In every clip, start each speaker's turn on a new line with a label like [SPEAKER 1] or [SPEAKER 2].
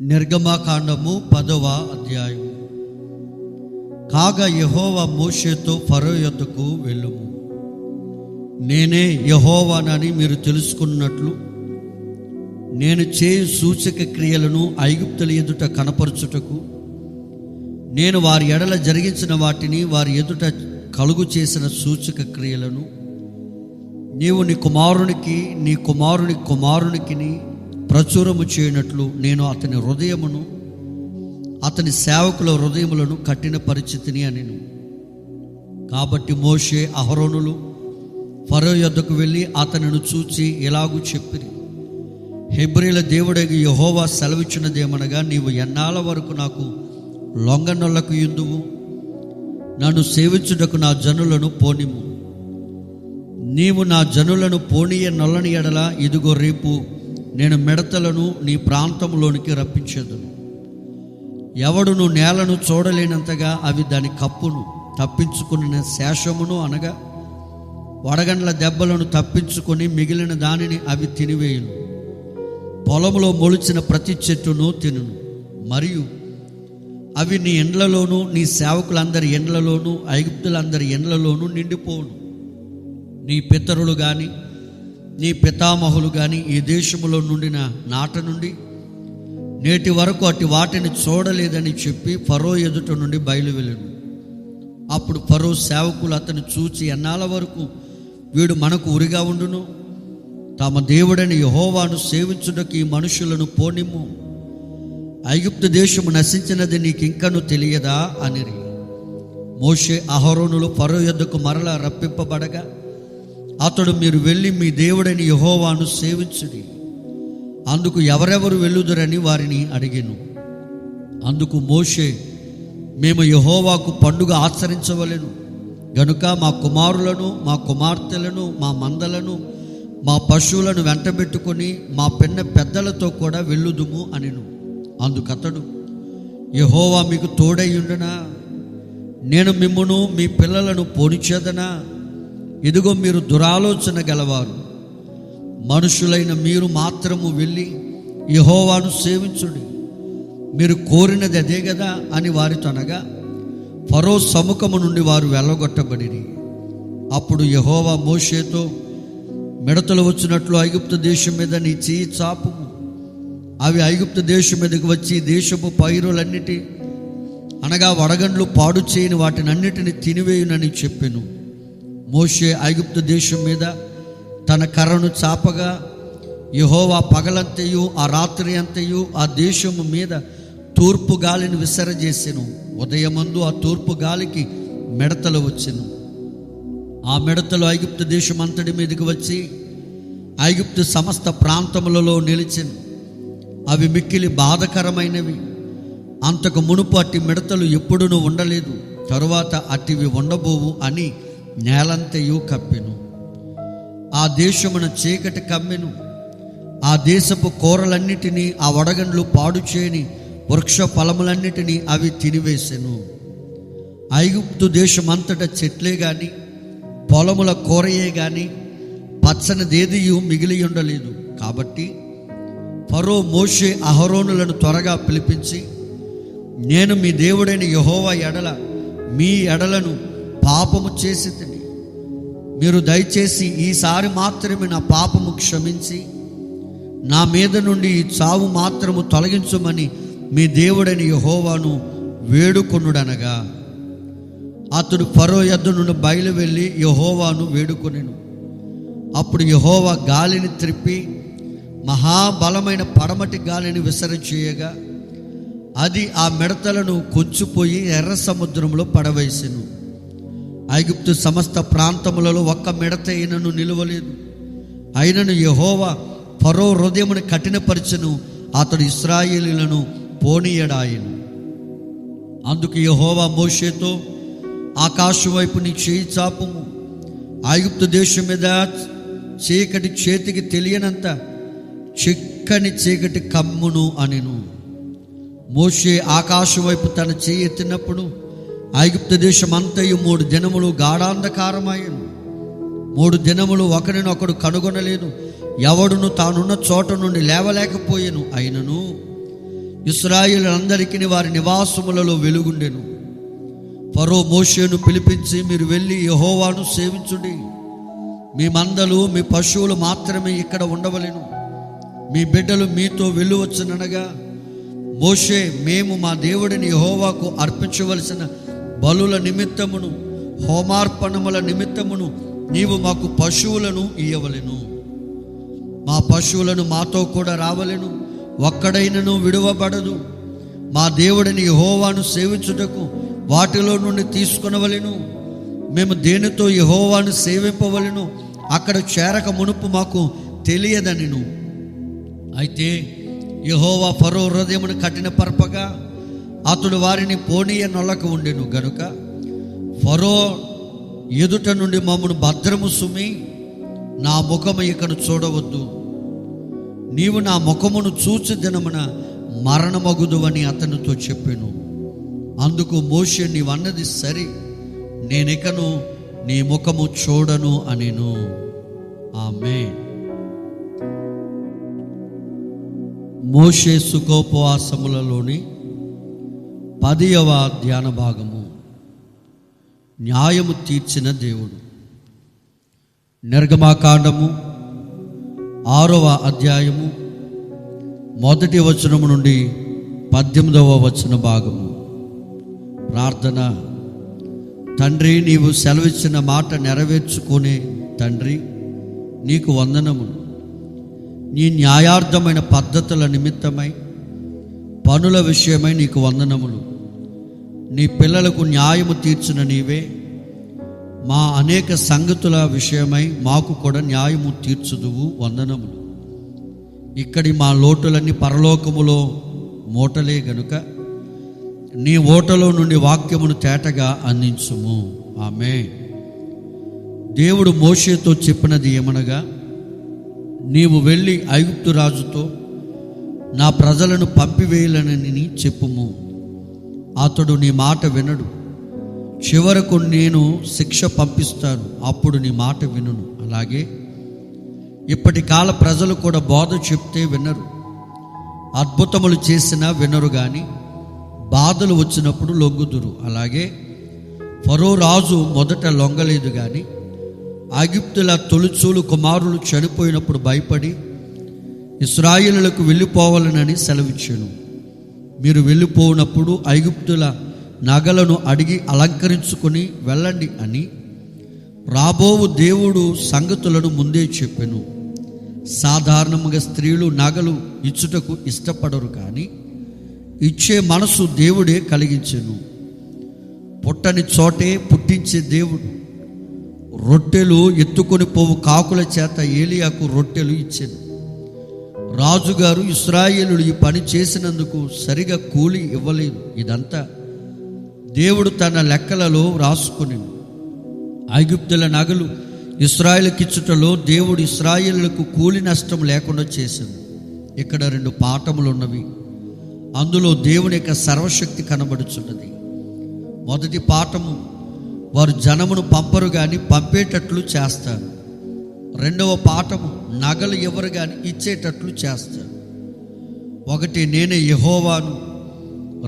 [SPEAKER 1] నిర్గమాకాండము పదవ అధ్యాయం కాగా యహోవ మోషేతో ఫరో యొద్దకు వెళ్ళుము. నేనే యహోవానని మీరు తెలుసుకున్నట్లు నేను చేయు సూచక క్రియలను ఐగుప్తుల ఎదుట కనపరచుటకు నేను వారి ఎడల జరిగించిన వాటిని వారి ఎదుట కలుగు చేసిన సూచక క్రియలను నీవు నీ కుమారునికి నీ కుమారుని కుమారునికిని ప్రచురము చేయనట్లు నేను అతని హృదయమును అతని సేవకుల హృదయములను కఠిన పరిస్థితిని అనిను. కాబట్టి మోషే అహరోనులు ఫరో యొద్దకు వెళ్ళి అతనిని చూచి ఇలాగూ చెప్పిరి. హెబ్రిల దేవుడగి యహోవా సెలవిచ్చినదేమనగా నీవు ఎన్నాళ్ళ వరకు నాకు లొంగనొల్లకు ఎందువు నన్ను సేవించుటకు నా జనులను పోనిము నీవు నా జనులను పోనీయ నొల్లని ఎడల ఇదిగో రేపు నేను మిడతలను నీ ప్రాంతంలోనికి రప్పించేదను. ఎవడును నేలను చూడలేనంతగా అవి దాని కప్పును తప్పించుకున్న శేషమును అనగా వడగండ్ల దెబ్బలను తప్పించుకొని మిగిలిన దానిని అవి తినివేయును. పొలంలో మొలిచిన ప్రతి చెట్టును తినును. మరియు అవి నీ ఎండ్లలోనూ నీ సేవకులందరి ఎండ్లలోనూ ఐగుప్తులందరి ఎండ్లలోనూ నిండిపోవును. నీ పితరులు కానీ నీ పితామహులు కానీ ఈ దేశంలో నుండిన నాట నుండి నేటి వరకు అటు వాటిని చూడలేదని చెప్పి ఫరో ఎదుట నుండి బయలువెళ్ళను అప్పుడు ఫరో సేవకులు అతను చూచి ఎన్నాళ్ళ వరకు వీడు మనకు ఉరిగా ఉండును? తమ దేవుడని యహోవాను సేవించుటకు ఈ మనుషులను పోనిమ్ము. ఐగుప్తు దేశము నశించినది నీకు ఇంకను తెలియదా? అనిరి. మోషే అహరోనులు ఫరో ఎద్దుకు మరల రప్పింపబడగా అతడు మీరు వెళ్ళి మీ దేవుడని యహోవాను సేవించుడి. అందుకు ఎవరెవరు వెళ్ళుదరని వారిని అడిగాను. అందుకు మోషే మేము యహోవాకు పండుగ ఆచరించవలను. గనుక మా కుమారులను మా కుమార్తెలను మా మందలను మా పశువులను వెంటబెట్టుకొని మా పెన్న పెద్దలతో కూడా వెళ్ళుదుము అనిను. అందుకతడు యహోవా మీకు తోడయ్యుండనా నేను మిమ్మును మీ పిల్లలను పోనిచేదనా ఇదిగో మీరు దురాలోచన గలవారు. మనుషులైన మీరు మాత్రము వెళ్ళి యహోవాను సేవించుడి. మీరు కోరినది అదే కదా అని వారితో అనగా ఫరో సముఖము నుండి వారు వెళ్ళగొట్టబడి అప్పుడు యహోవా మోషేతో మిడతలు వచ్చినట్లు ఐగుప్తు దేశం మీద నీ చేయి చాపు అవి ఐగుప్తు దేశం మీదకి వచ్చి దేశపు పైరులన్నిటి అనగా వడగండ్లు పాడు చేయని వాటినన్నిటిని తినివేయునని చెప్పాను. మోషే ఐగుప్తు దేశం మీద తన కర్రను చాపగా యహోవా పగలంతయు ఆ రాత్రి అంతయు ఆ దేశము మీద తూర్పు గాలిని విసరజేసెను ఉదయమందు ఆ తూర్పు గాలికి మిడతలు వచ్చెను. ఆ మిడతలు ఐగుప్తు దేశం అంతటి మీదకి వచ్చి ఐగుప్తు సమస్త ప్రాంతములలో నిలిచెను. అవి మిక్కిలి బాధకరమైనవి. అంతకు మునుపు అట్టి మిడతలు ఎప్పుడునూ ఉండలేదు. తరువాత అట్టివి ఉండబోవు అని నేలంతయు కప్పెను. ఆ దేశమున చీకటి కమ్మెను. ఆ దేశపు కూరలన్నిటినీ ఆ వడగండ్లు పాడు చేయని వృక్ష ఫలములన్నిటినీ అవి తినివేసెను. ఐగుప్తు దేశమంతటా చెట్లే గాని పొలముల కూరయే గాని పచ్చని దేదియు మిగిలి ఉండలేదు కాబట్టి ఫరో మోషే అహరోనులను త్వరగా పిలిపించి నేను మీ దేవుడైన యహోవా ఎడల మీ ఎడలను పాపము చేసి మీరు దయచేసి ఈసారి మాత్రమే నా పాపము క్షమించి నా మీద నుండి ఈ చావు మాత్రము తొలగించమని మీ దేవుడని యహోవాను వేడుకొనుడనగా. అతడు ఫరో యొద్ద నుండి బయలు వెళ్ళి యహోవాను వేడుకొనెను. అప్పుడు యహోవా గాలిని త్రిప్పి మహాబలమైన పడమటి గాలిని విసరచేయగా అది ఆ మిడతలను కొంచిపోయి ఎర్ర సముద్రంలో పడవేసెను. ఐగుప్తు సమస్త ప్రాంతములలో ఒక్క మిడత అయినను నిలవలేదు. అయినను యహోవా ఫరో హృదయమును కఠినపరచను అతడు ఇస్రాయేలీలను పోనీయడాయను. అందుకు యహోవా మోషేతో ఆకాశం వైపు నీ చేయి చాపము. ఐగుప్తు దేశం మీద చీకటి చేతికి తెలియనంత చిక్కని చీకటి కమ్మును అనిను. మోషే ఆకాశం వైపు తన చేయి ఎత్తినప్పుడు ఐగుప్త దేశం అంతయు మూడు దినములు గాఢాంధకారమాయను మూడు దినములు ఒకరినొకడు కనుగొనలేదు. ఎవడును తానున్న చోట నుండి లేవలేకపోయాను అయినను. ఇస్రాయిలందరికీ వారి నివాసములలో వెలుగుండెను. ఫరో మోషేను పిలిపించి మీరు వెళ్ళి యహోవాను సేవించుడి. మీ మందలు మీ పశువులు మాత్రమే ఇక్కడ ఉండవలేను. మీ బిడ్డలు మీతో వెళ్ళువచ్చుననగా మోషే మేము మా దేవుడిని యహోవాకు అర్పించవలసిన బలుల నిమిత్తమును హోమార్పణముల నిమిత్తమును నీవు మాకు పశువులను ఇయ్యవలెను. మా పశువులను మాతో కూడా రావలెను. ఒక్కడైనను విడువబడదు మా దేవుడిని యహోవాను సేవించుటకు వాటిలో నుండి తీసుకునవలను. మేము దేనితో యహోవాను సేవింపవలెను అక్కడ చేరక మునుపు మాకు తెలియదనిను. అయితే యహోవా ఫరో హృదయమును కఠిన పరపగా అతడు వారిని పోనీయ నొల్లక ఉండెను గనుక ఫరో ఎదుట నుండి మమ్మను భద్రము సుమి నా ముఖము ఇకను చూడవద్దు. నీవు నా ముఖమును చూచి దినమున మరణమగుదు అని అతనితో చెప్పాను. అందుకు మోషే నీవన్నది సరి నేనికను నీ ముఖము చూడను అనిను. ఆమె మోషే సుఖోపవాసములలోని పదియవ ధ్యాన భాగము. న్యాయము తీర్చిన దేవుడు. నిర్గమాకాండము ఆరవ అధ్యాయము మొదటి వచనము నుండి పద్దెనిమిదవ వచన భాగము. ప్రార్థన తండ్రి నీవు సెలవిచ్చిన మాట నెరవేర్చుకునే తండ్రి నీకు వందనములు. నీ న్యాయార్థమైన పద్ధతుల నిమిత్తమై పనుల విషయమై నీకు వందనములు. నీ పిల్లలకు న్యాయము తీర్చిన నీవే. మా అనేక సంగతుల విషయమై మాకు కూడా న్యాయము తీర్చుదువు వందనములు. ఇక్కడి మా లోటులన్నీ పరలోకములో మూటలే గనుక నీ ఓటలో నుండి వాక్యమును తేటగా అందించుము. ఆమె దేవుడు మోషేతో చెప్పినది ఏమనగా నీవు వెళ్ళి ఐగుప్తు రాజుతో నా ప్రజలను పంపివేయలనని చెప్పుము. అతడు నీ మాట వినడు. చివరకు నేను శిక్ష పంపిస్తాను. అప్పుడు నీ మాట వినును. అలాగే ఇప్పటి కాల ప్రజలు కూడా బోధ చెప్తే వినరు. అద్భుతములు చేసినా వినరు కానీ బాధలు వచ్చినప్పుడు లొంగుదురు. అలాగే ఫరో రాజు మొదట లొంగలేదు కానీ ఆగిప్తుల తొలిచూలు కుమారులు చనిపోయినప్పుడు భయపడి ఇస్రాయిలకు వెళ్ళిపోవాలనని సెలవిచ్చాను. మీరు వెళ్ళిపోనప్పుడు ఐగుప్తుల నగలను అడిగి అలంకరించుకొని వెళ్ళండి అని రాబోవు దేవుడు సంగతులను ముందే చెప్పెను. సాధారణంగా స్త్రీలు నగలు ఇచ్చుటకు ఇష్టపడరు కానీ ఇచ్చే మనసు దేవుడే కలిగించెను. పుట్టని చోటే పుట్టించే దేవుడు. రొట్టెలు ఎత్తుకొని పోవు కాకుల చేత ఏలియాకు రొట్టెలు ఇచ్చాను. రాజుగారు ఇస్రాయేలు ఈ పని చేసినందుకు సరిగా కూలి ఇవ్వలేదు. ఇదంతా దేవుడు తన లెక్కలలో రాసుకుని ఐగుప్తుల నగలు ఇస్రాయేల్కిచ్చుటలో దేవుడు ఇస్రాయేలులకు కూలి నష్టం లేకుండా చేసింది. ఇక్కడ రెండు పాఠములు ఉన్నవి అందులో దేవుని యొక్క సర్వశక్తి కనబడుచున్నది. మొదటి పాఠము వారు జనమును పంపరు కానీ పంపేటట్లు చేస్తారు. రెండవ పాఠము నగలు ఎవరు కానీ ఇచ్చేటట్లు చేస్తారు. ఒకటి నేనే యహోవాను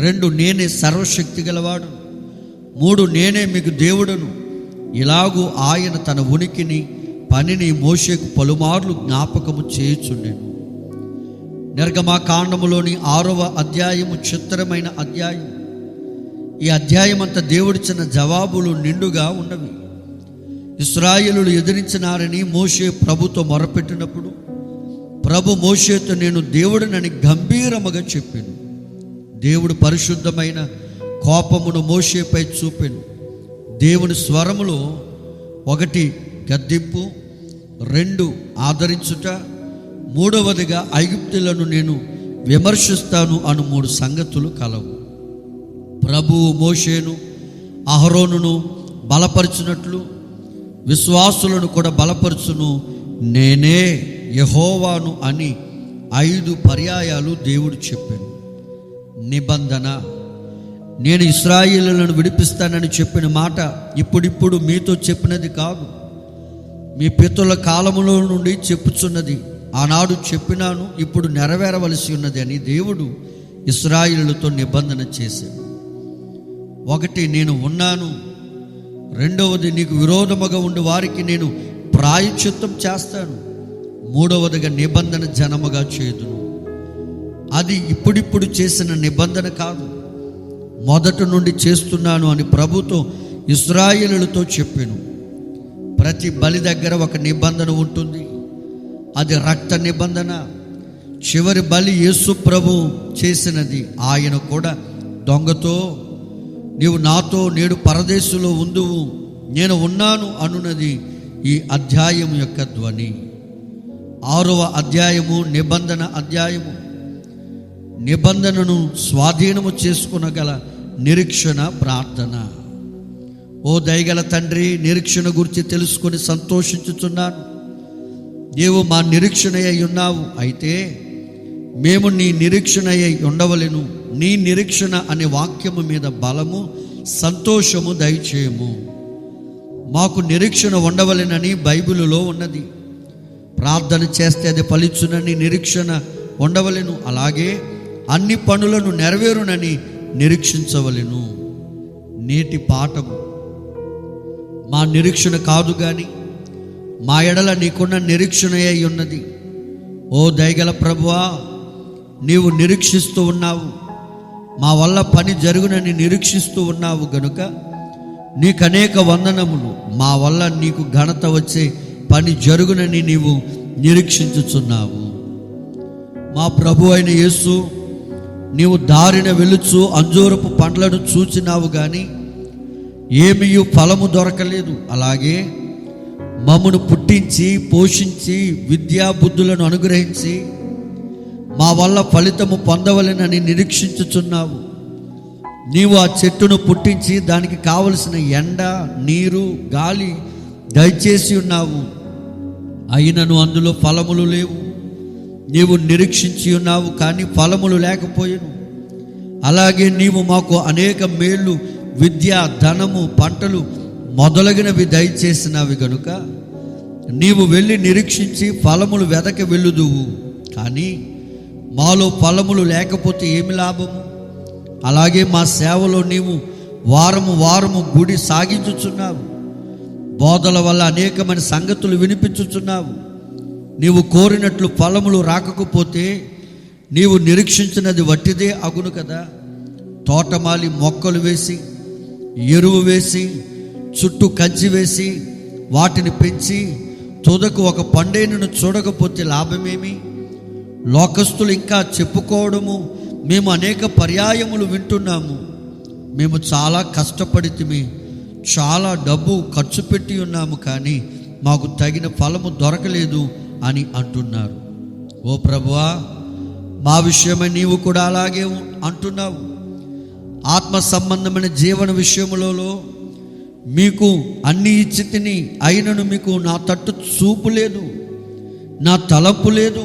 [SPEAKER 1] రెండు నేనే సర్వశక్తి గలవాడు మూడు నేనే మీకు దేవుడును. ఇలాగూ ఆయన తన ఉనికిని పనిని మోషేకు పలుమార్లు జ్ఞాపకము చేయుచుండెను. నిర్గమాకాండములోని ఆరవ అధ్యాయము చిత్రమైన అధ్యాయం. ఈ అధ్యాయం అంతా దేవుడిచ్చిన జవాబులు నిండుగా ఉన్నవి. ఇస్రాయేలులు ఎదిరించినారని మోషే ప్రభుతో మొరపెట్టినప్పుడు ప్రభు మోషేతో నేను దేవుడినని గంభీరముగా చెప్పాను. దేవుడు పరిశుద్ధమైన కోపమును మోషేపై చూపాను. దేవుని స్వరములో ఒకటి గద్దింపు రెండు ఆదరించుట మూడవదిగా ఐగుప్తులను నేను విమర్శిస్తాను అను మూడు సంగతులు కలవు. ప్రభువు మోషేను అహరోనును బలపరిచినట్లు విశ్వాసులను కూడా బలపరుచును. నేనే యహోవాను అని ఐదు పర్యాయాలు దేవుడు చెప్పాను నిబంధన నేను ఇస్రాయిలను విడిపిస్తానని చెప్పిన మాట ఇప్పుడిప్పుడు మీతో చెప్పినది కాదు. మీ పితృల కాలములో నుండి చెప్పుచున్నది ఆనాడు చెప్పినాను ఇప్పుడు నెరవేరవలసి ఉన్నది అని దేవుడు ఇస్రాయిలతో నిబంధన చేశాడు. ఒకటి నేను ఉన్నాను రెండవది నీకు విరోధముగా ఉండి వారికి నేను ప్రాయచిత్తం చేస్తాను. మూడవదిగా నిబంధన జనముగా చేదును అది ఇప్పుడిప్పుడు చేసిన నిబంధన కాదు. మొదటి నుండి చేస్తున్నాను అని ప్రభుతో ఇస్రాయేలులతో చెప్పాను. ప్రతి బలి దగ్గర ఒక నిబంధన ఉంటుంది. అది రక్త నిబంధన. చివరి బలి యేసు ప్రభు చేసినది. ఆయన కూడా దొంగతో నీవు నాతో నేడు పరదేశంలో ఉందువు నేను ఉన్నాను అనున్నది ఈ అధ్యాయం యొక్క ధ్వని. ఆరవ అధ్యాయము నిబంధన అధ్యాయము. నిబంధనను స్వాధీనము చేసుకునగల నిరీక్షణ ప్రార్థన. ఓ దయగల తండ్రి నిరీక్షణ గురించి తెలుసుకొని సంతోషించుచున్నాను. నీవు మా నిరీక్షణ అయి ఉన్నావు అయితే మేము నీ నిరీక్షణ అయి ఉండవలెను. నీ నిరీక్షణ అనే వాక్యము మీద బలము సంతోషము దయచేయము. మాకు నిరీక్షణ ఉండవలెనని బైబిలులో ఉన్నది. ప్రార్థన చేస్తే అది ఫలించునని నిరీక్షణ ఉండవలెను. అలాగే అన్ని పనులను నెరవేరునని నిరీక్షించవలెను. నేటి పాఠము. మా నిరీక్షణ కాదు కానీ మా ఎడల నీకున్న నిరీక్షణ అయి ఉన్నది. ఓ దయగల ప్రభువా నీవు నిరీక్షిస్తూ ఉన్నావు. మా వల్ల పని జరుగునని నిరీక్షిస్తూ ఉన్నావు గనుక నీకు అనేక వందనములు. మా వల్ల నీకు ఘనత వచ్చే పని జరుగునని నీవు నిరీక్షించుచున్నావు. మా ప్రభు అయిన యేసు నీవు దారిన వెలుచు అంజూరపు పండ్లను చూచినావు కానీ ఏమీ ఫలము దొరకలేదు. అలాగే మమ్మను పుట్టించి పోషించి విద్యా బుద్ధులను అనుగ్రహించి మా వల్ల ఫలితము పొందవలెనని నిరీక్షించుచున్నావు. నీవు ఆ చెట్టును పుట్టించి దానికి కావలసిన ఎండ నీరు గాలి దయచేసి ఉన్నావు. అయినను అందులో ఫలములు లేవు. నీవు నిరీక్షించి ఉన్నావు కానీ ఫలములు లేకపోయాను. అలాగే నీవు మాకు అనేక మేళ్ళు విద్య ధనము పంటలు మొదలగినవి దయచేసినవి గనుక నీవు వెళ్ళి నిరీక్షించి ఫలములు వెదక వెళ్ళుదువు. కానీ మాలో ఫలములు లేకపోతే ఏమి లాభము? అలాగే మా సేవలో నీవు వారము వారము గుడి సాగించుచున్నావు. బోధల వల్ల అనేకమైన సంగతులు వినిపించుచున్నావు. నీవు కోరినట్లు ఫలములు రాకపోతే నీవు నిరీక్షించినది వట్టిదే అగును కదా. తోటమాలి మొక్కలు వేసి ఎరువు వేసి చుట్టూ కంచి వేసి వాటిని పెంచి తుదకు ఒక పండైనను చూడకపోతే లాభమేమి? లోకస్తులు ఇంకా చెప్పుకోవడము మేము అనేక పర్యాయములు వింటున్నాము. మేము చాలా కష్టపడితిమి చాలా డబ్బు ఖర్చు పెట్టి ఉన్నాము కానీ మాకు తగిన ఫలము దొరకలేదు అని అంటున్నారు. ఓ ప్రభువా మా విషయమై నీవు కూడా అలాగే అంటున్నావు. ఆత్మ సంబంధమైన జీవన విషయములలో మీకు అన్ని ఇచ్చి తిని అయినను మీకు నా తట్టు చూపు లేదు నా తలపు లేదు.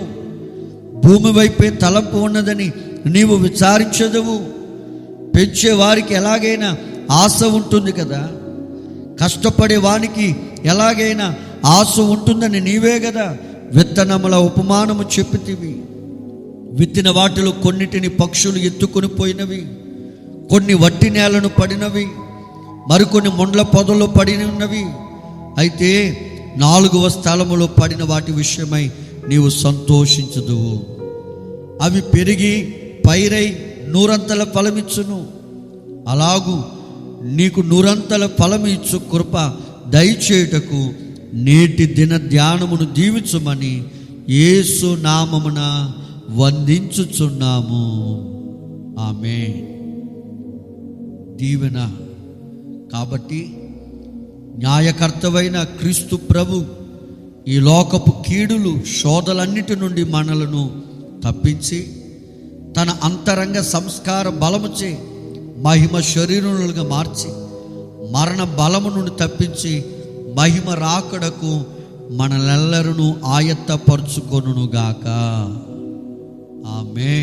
[SPEAKER 1] భూమి వైపే తలంపు ఉన్నదని నీవు విచారించదవు. పెంచే వారికి ఎలాగైనా ఆశ ఉంటుంది కదా. కష్టపడే వానికి ఎలాగైనా ఆశ ఉంటుందని నీవే కదా విత్తనముల ఉపమానము చెప్పితివి. విత్తిన వాటిలో కొన్నిటిని పక్షులు ఎత్తుకొని పోయినవి. కొన్ని వట్టి నేలను పడినవి. మరికొన్ని ముండ్ల పొదలో పడి ఉన్నవి అయితే నాలుగవ స్థలములో పడిన వాటి విషయమై నీవు సంతోషించదువు. అవి పెరిగి పైరై నూరంతల ఫలమిచ్చును. అలాగు నీకు నూరంతల ఫలం ఇచ్చు కృప దయచేయుటకు నేటి దిన ధ్యానమును దీవించమని యేసు నామమున వందించుచున్నాము. ఆమె దీవెన. కాబట్టి న్యాయకర్తవైన క్రీస్తు ప్రభు ఈ లోకపు కీడులు శోధలన్నిటి నుండి మనలను తప్పించి తన అంతరంగ సంస్కార బలముచే మహిమ శరీరములుగా మార్చి మరణ బలము నుండి తప్పించి మహిమ రాకడకు మనలెల్లరూ ఆయత్తపరుచుకొనుగాక ఆమె